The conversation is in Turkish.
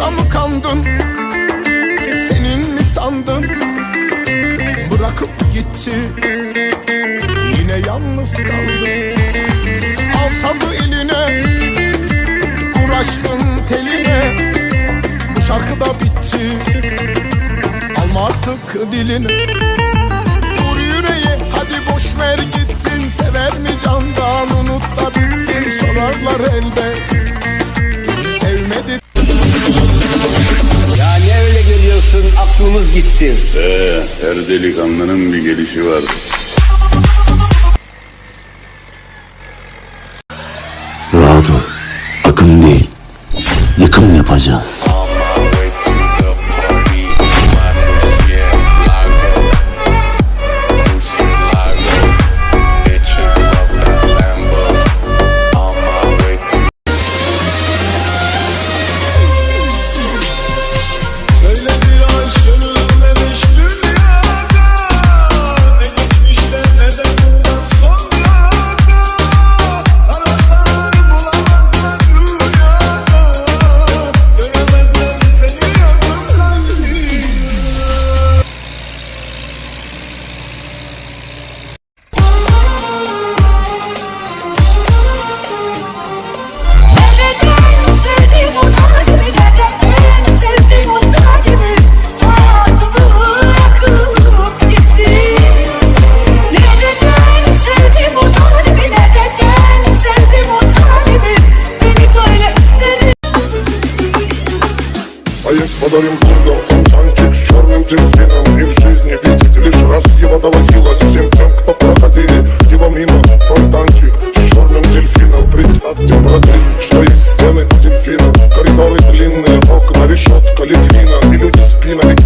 aşka mı kandın? Senin mi sandın? Bırakıp gitti. Yine yalnız kaldın Al sazı eline. Vur aşkın teline. Bu şarkı da bitti. Alma artık diline Vur yüreğe hadi boş ver gitsin. Sever mi candan? Unut da bitsin. Sorarlar elbet geliyorsun aklımız gitti. Ee, her delikanlının bir gelişi var. Rahat ol. Akım değil. Yıkım yapacağız. А я с подарим бурдом Фонтанчик с черным дельфином И в жизни видеть лишь раз его доводилось Всем тем, кто проходили его мимо Фонтанчик с черным дельфином Представьте, браты, что есть стены дельфина Коридоры длинные, окна, решетка, литвина И люди спинами к